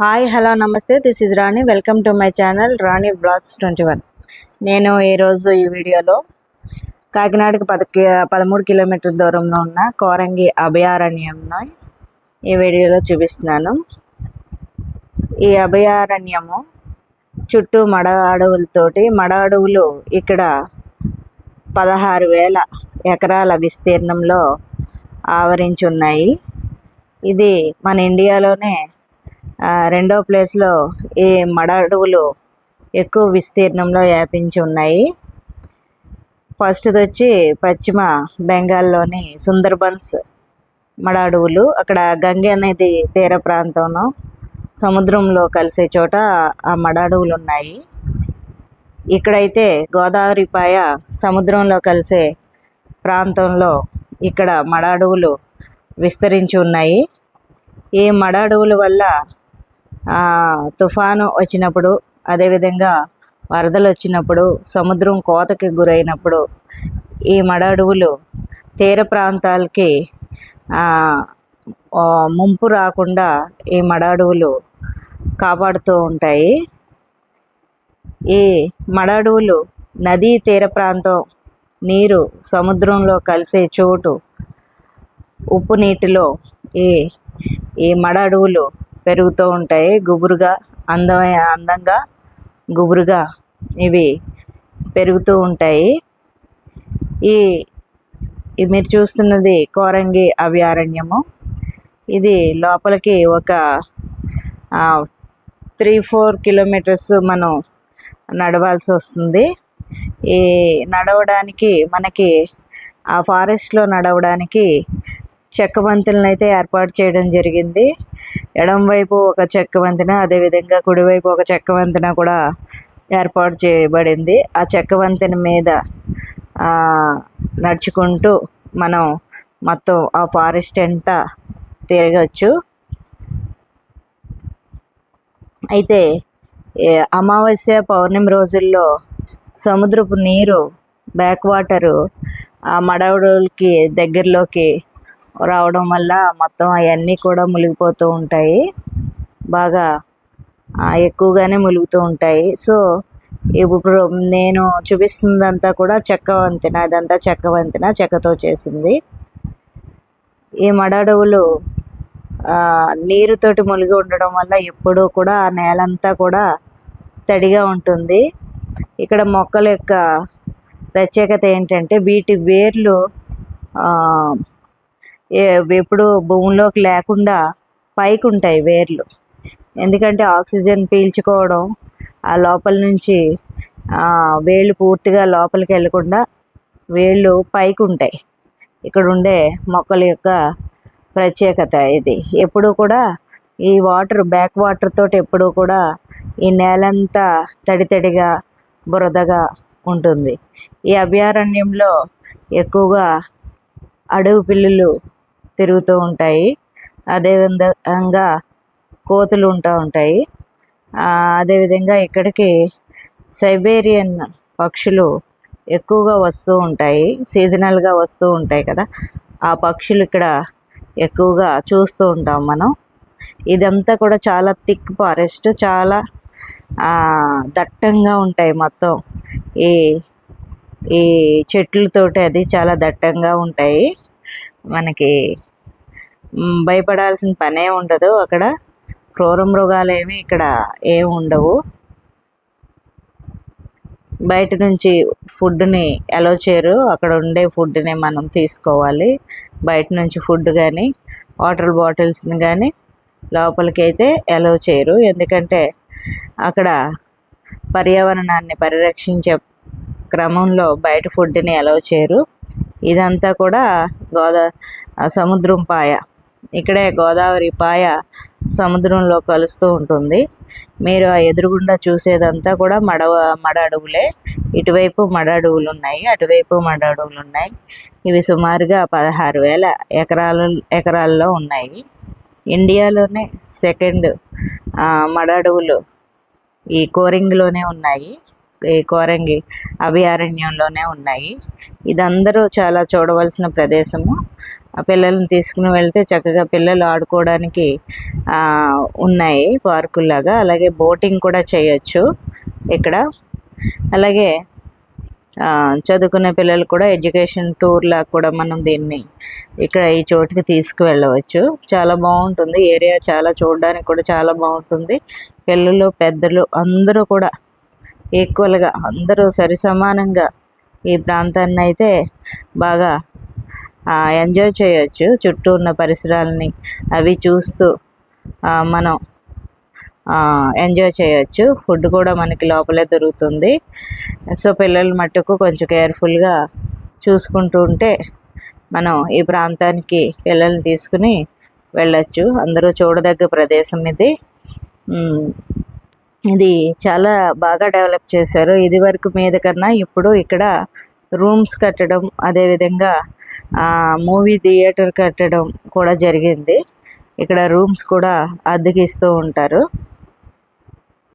Hi hello నమస్తే. This is Rani welcome to my channel Rani blogs twenty one నేను ఈరోజు ఈ వీడియోలో కాకినాడకి పద పదమూడు కిలోమీటర్ల దూరంలో ఉన్న కోరంగి అభయారణ్యంను ఈ వీడియోలో చూపిస్తున్నాను. ఈ అభయారణ్యము చుట్టూ మడ అడవులతోటి మడ అడవులు ఇక్కడ పదహారు వేల ఎకరాల విస్తీర్ణంలో ఆవరించి ఉన్నాయి. ఇది మన ఇండియాలోనే రెండో ప్లేస్లో ఈ మడ అడవులు ఎక్కువ విస్తీర్ణంలో వ్యాపించి ఉన్నాయి. ఫస్ట్ది వచ్చి పశ్చిమ బెంగాల్లోని సుందర్బన్స్ మడ అడవులు. అక్కడ గంగే అనేది తీర ప్రాంతంలో సముద్రంలో కలిసే చోట ఆ మడ అడవులు ఉన్నాయి ఇక్కడైతే గోదావరిపాయ సముద్రంలో కలిసే ప్రాంతంలో ఇక్కడ మడ అడవులు విస్తరించి ఉన్నాయి. ఈ మడ అడవుల వల్ల తుఫాను వచ్చినప్పుడు అదేవిధంగా వరదలు వచ్చినప్పుడు సముద్రం కోతకి గురైనప్పుడు ఈ మడ అడవులు తీర ప్రాంతాలకి ముంపు రాకుండా ఈ మడ అడవులు కాపాడుతూ ఉంటాయి. ఈ మడ అడవులు నదీ తీర ప్రాంతం నీరు సముద్రంలో కలిసే చోటు ఉప్పు నీటిలో ఈ ఈ మడ అడవులు పెరుగుతూ ఉంటాయి. గుబురుగా అందమైన అందంగా గుబురుగా ఇవి పెరుగుతూ ఉంటాయి. ఈ మీరు చూస్తున్నది కోరంగి అభయారణ్యము. ఇది లోపలికి ఒక త్రీ ఫోర్ కిలోమీటర్స్ మనం నడవాల్సి వస్తుంది. ఈ నడవడానికి మనకి ఆ ఫారెస్ట్లో నడవడానికి చెక్క వంతెనలు అయితే ఏర్పాటు చేయడం జరిగింది. ఎడంవైపు ఒక చెక్క వంతెన అదేవిధంగా కుడివైపు ఒక చెక్క వంతెన కూడా ఏర్పాటు చేయబడింది. ఆ చెక్క వంతెన మీద నడుచుకుంటూ మనం మొత్తం ఆ ఫారెస్ట్ అంతా తిరగచ్చు. అయితే అమావాస్య పౌర్ణమి రోజుల్లో సముద్రపు నీరు బ్యాక్ వాటరు ఆ మడవడులకి దగ్గరలోకి రావడం వల్ల మొత్తం అవన్నీ కూడా మునిగిపోతూ ఉంటాయి. బాగా ఎక్కువగానే ములుగుతూ ఉంటాయి. సో ఇప్పుడు నేను చూపిస్తున్నదంతా కూడా చెక్క వంతెన అదంతా చెక్క వంతెన చెక్కతో చేసింది. ఈ మడ అడవులు నీరుతోటి మునిగి ఉండడం వల్ల ఎప్పుడూ కూడా ఆ నేలంతా కూడా తడిగా ఉంటుంది. ఇక్కడ మొక్కల యొక్క ప్రత్యేకత ఏంటంటే వీటి వేర్లు ఎప్పుడు భూమిలోకి లేకుండా పైకి ఉంటాయి వేర్లు. ఎందుకంటే ఆక్సిజన్ పీల్చుకోవడం ఆ లోపల నుంచి వేళ్ళు పూర్తిగా లోపలికి వెళ్ళకుండా వేళ్ళు పైకి ఉంటాయి ఇక్కడ ఉండే మొక్కల యొక్క ప్రత్యేకత ఇది. ఎప్పుడూ కూడా ఈ వాటర్ బ్యాక్ వాటర్ తోటి ఎప్పుడూ కూడా ఈ నేలంతా తడి తడిగా బురదగా ఉంటుంది. ఈ అభయారణ్యంలో ఎక్కువగా అడవి పిల్లులు తిరుగుతూ ఉంటాయి. అదేవిధంగా కోతులు ఉంటూ ఉంటాయి. అదేవిధంగా ఇక్కడికి సైబేరియన్ పక్షులు ఎక్కువగా వస్తూ ఉంటాయి. సీజనల్గా వస్తూ ఉంటాయి కదా. ఆ పక్షులు ఇక్కడ ఎక్కువగా చూస్తూ ఉంటాం మనం. ఇదంతా కూడా చాలా థిక్ ఫారెస్ట్ చాలా దట్టంగా ఉంటాయి మొత్తం. ఈ ఈ చెట్లతోటి అది చాలా దట్టంగా ఉంటాయి. మనకి భయపడాల్సిన పనే ఉండదు. అక్కడ క్రూర మృగాలు ఏమి ఇక్కడ ఏమి ఉండవు. బయట నుంచి ఫుడ్ని అలో చేయరు. అక్కడ ఉండే ఫుడ్ని మనం తీసుకోవాలి. బయట నుంచి ఫుడ్ కానీ వాటర్ బాటిల్స్ని కానీ లోపలికి అయితే అలో చేయరు. ఎందుకంటే అక్కడ పర్యావరణాన్ని పరిరక్షించే క్రమంలో బయట ఫుడ్ని అలో చేయరు. ఇదంతా కూడా గోదా సముద్రం పాయ. ఇక్కడే గోదావరి పాయ సముద్రంలో కలుస్తూ ఉంటుంది. మీరు ఆ ఎదురుగుండా చూసేదంతా కూడా మడవ మడ అడవులే. ఇటువైపు మడ అడవులు ఉన్నాయి అటువైపు మడ అడవులు ఉన్నాయి ఇవి సుమారుగా పదహారు వేల ఎకరాలు ఎకరాల్లో ఉన్నాయి. ఇండియాలోనే సెకండ్ మడ అడవులు ఈ కోరింగ్లోనే ఉన్నాయి. కోరంగి అభయారణ్యంలోనే ఉన్నాయి. ఇదందరూ చాలా చూడవలసిన ప్రదేశము. ఆ పిల్లల్ని తీసుకుని వెళ్తే చక్కగా పిల్లలు ఆడుకోవడానికి ఉన్నాయి పార్కుల్లాగా. అలాగే బోటింగ్ కూడా చేయొచ్చు ఇక్కడ. అలాగే చదువుకునే పిల్లలు కూడా ఎడ్యుకేషన్ టూర్ లాగా కూడా మనం దీన్ని ఇక్కడ ఈ చోటుకి తీసుకువెళ్ళవచ్చు. చాలా బాగుంటుంది. ఏరియా చాలా చూడడానికి కూడా చాలా బాగుంటుంది. పిల్లలు పెద్దలు అందరూ కూడా ఈక్వల్గా అందరూ సరి సమానంగా ఈ ప్రాంతాన్ని అయితే బాగా ఎంజాయ్ చేయొచ్చు. చుట్టూ ఉన్న పరిసరాలని అవి చూస్తూ మనం ఎంజాయ్ చేయొచ్చు. ఫుడ్ కూడా మనకి లోపలే దొరుకుతుంది. సో పిల్లల మట్టుకు కొంచెం కేర్ఫుల్గా చూసుకుంటూ ఉంటే మనం ఈ ప్రాంతానికి పిల్లల్ని తీసుకుని వెళ్ళొచ్చు. అందరూ చూడదగ్గ ప్రదేశం ఇది. ఇది చాలా బాగా డెవలప్ చేశారు. ఇది వరకు మీద కన్నా ఇప్పుడు ఇక్కడ రూమ్స్ కట్టడం అదేవిధంగా మూవీ థియేటర్ కట్టడం కూడా జరిగింది. ఇక్కడ రూమ్స్ కూడా అద్దెకి ఇస్తూ ఉంటారు.